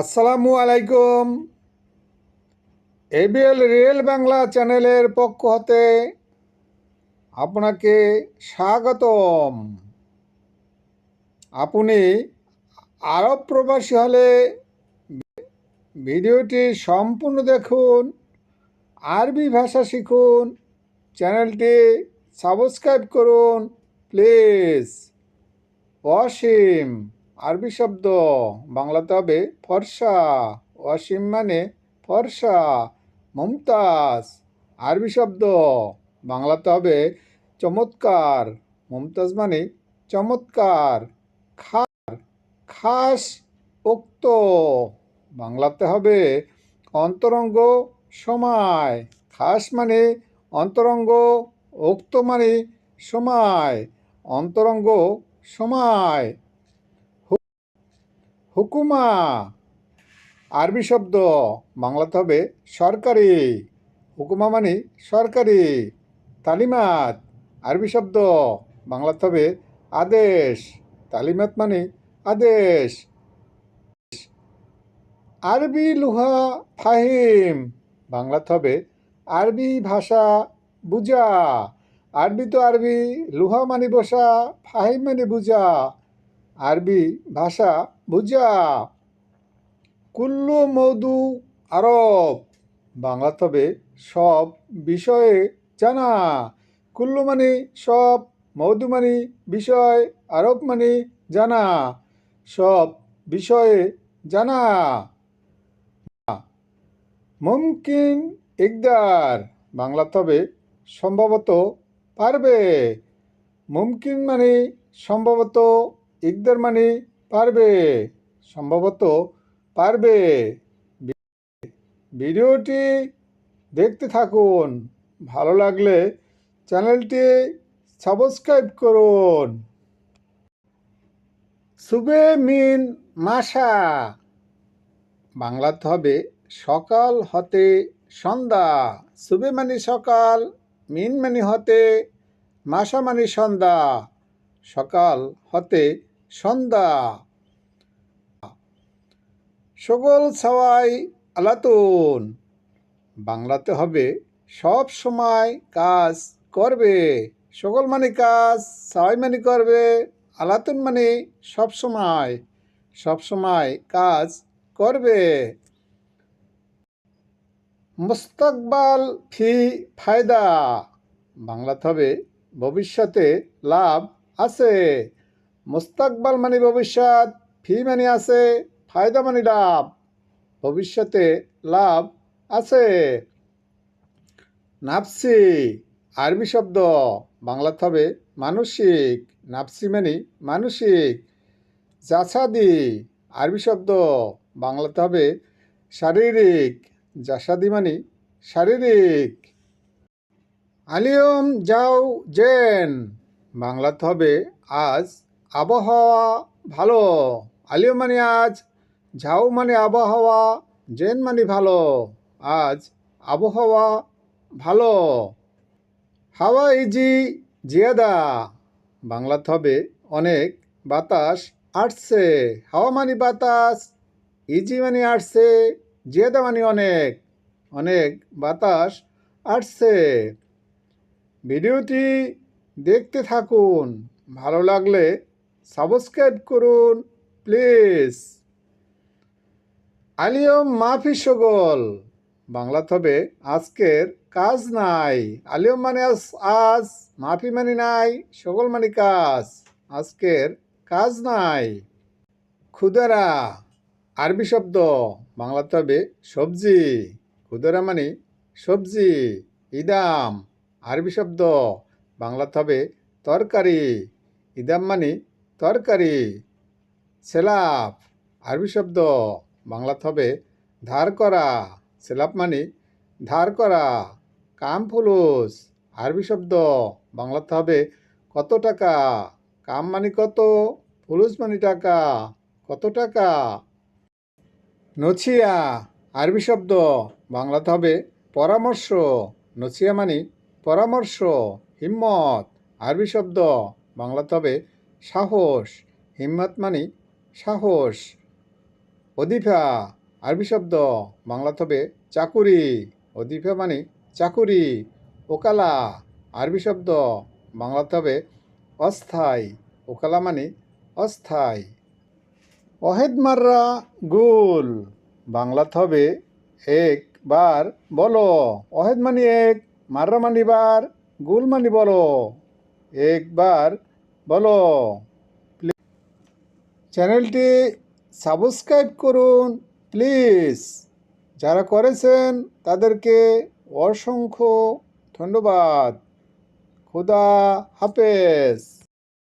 আসসালামু আলাইকুম। ABL real Bangla চ্যানেলের পক্ষ হতে আপনাকে স্বাগতম। আপনি আরব প্রবাসী হলে ভিডিওটি সম্পূর্ণ দেখুন, আরবি ভাষা শিখুন, চ্যানেলটি সাবস্ক্রাইব করুন, প্লিজ। অসীম। আরবি শব্দ। বাংলাতে হবে ফর্সা। অসীম মানে ফর্সা। মমতাজ, আরবি শব্দ। বাংলাতে হবে চমৎকার। মমতাজ মানে চমৎকার, খার, খাস, উক্ত। বাংলাতে হবে অন্তরঙ্গ, সময়। খাস মানে অন্তরঙ্গ, উক্ত মানে সময়। অন্তরঙ্গ, সময়। হুকুমা। আরবি শব্দ, বাংলাতে হবে সরকারি। হুকুমা মানে সরকারি। তালিমাত, আরবি শব্দ, বাংলাতে হবে আদেশ। তালিমাত মানে আদেশ। আরবি লুহা ফাহিম, বাংলাতে হবে আরবি ভাষা বুঝা আরবি তো আরবি, লুহা মানে বসা, ফাহিম মানে বুঝা আরবি ভাষা, বুঝা। কুল্লু মৌদু আরব। বাংলা তবে সব বিষয়ে জানা। কুল্লু মানে সব, মৌদু মানে বিষয়, আরব মানে জানা। সব বিষয়ে জানা। মুমকিন ইকদার। বাংলা তবে সম্ভবত পারবে। মুমকিন মানে সম্ভবত ইকদার মানে পারবে, সম্ভবত পারবে। ভিডিওটি দেখতে থাকুন, ভালো লাগলে চ্যানেলটি সাবস্ক্রাইব করুন। সুবে মিন মাসা। বাংলাতে হবে সকাল হতে সন্ধ্যা। সুবে মানে সকাল, মিন মানে হতে মাসা মানে সন্ধ্যা। সকাল হতে সন্ধ্যা। সগল সবাই আলাতুন। বাংলাতে হবে, সব সময় কাজ করবে। সকল মানে কাজ সবাই মানে করবে, আলাতুন মানে সব সময়। সব সময় কাজ করবে। মুস্তকবাল ফি ফায়দা। বাংলাতে হবে, ভবিষ্যতে লাভ আছে। মুস্তাকবাল মানে ভবিষ্যৎ, ফি মানে আছে, ফায়দা মানে লাভ, ভবিষ্যতে লাভ আছে। নাফসি, আরবি শব্দ, বাংলাতে হবে মানসিক, নাফসি মানে মানসিক। জাসাদি, আরবি শব্দ, বাংলাতে হবে শারীরিক, জাসাদি মানে শারীরিক। আলিয়ম যাও জেন, বাংলাতে হবে আজ আবহাওয়া ভালো। আলিও মানে আজ, ঝাউ মানে আবহাওয়া, জেন মানে ভালো। আজ আবহাওয়া ভালো। হাওয়া ইজি, জিয়াদা। বাংলাতে হবে অনেক বাতাস আসছে হাওয়া মানে বাতাস, ইজি মানে আসছে জিয়াদা মানে অনেক অনেক বাতাস আসছে ভিডিওটি দেখতে থাকুন, ভালো লাগলে সাবস্ক্রাইব করুন, প্লিজ। আলিয়ম, মাফি সগল। বাংলাতে হবে আজকের কাজ নাই। আলিয়ম মানে আজ- আজ। মাফি মানে নাই, সগল মানে কাজ। আজকের কাজ নাই। ক্ষুদারা আরবি শব্দ। বাংলাতে হবে সবজি। ক্ষুদারা মানে সবজি, ইদাম। আরবি শব্দ। বাংলাতে হবে তরকারি। ইদাম মানে তরকারি সেলাফ আরবি শব্দ বাংলাতে হবে ধার করা সেলাফ মানে ধার করা, কাম ফুলুস, আরবি শব্দ বাংলাতে হবে কত টাকা, কাম মানে কত, ফুলুস মানে টাকা, কত টাকা। নছিয়া, আরবি শব্দ বাংলাতে হবে পরামর্শ, নছিয়া মানে পরামর্শ, হিম্মত, আরবি শব্দ বাংলাতে হবে সাহস, হিম্মত মানে সাহস। অদিফা আরবি শব্দ বাংলাতে হবে চাকুরি। অদিফা মানে চাকুরি। ওকালা, আরবি শব্দ বাংলাতে হবে অস্থায়ী। ওকালা মানে অস্থায়ী। ওহেদ মাররা গুল বাংলাতে হবে একবার বলো। অহেদ মানে এক, মাররা মানে বার, গুল মানে বলো। একবার বলো। চ্যানেলটি সাবস্ক্রাইব করুন প্লিজ। যারা করেছেন তাদেরকে অসংখ্য ধন্যবাদ। খুদা হাফেজ।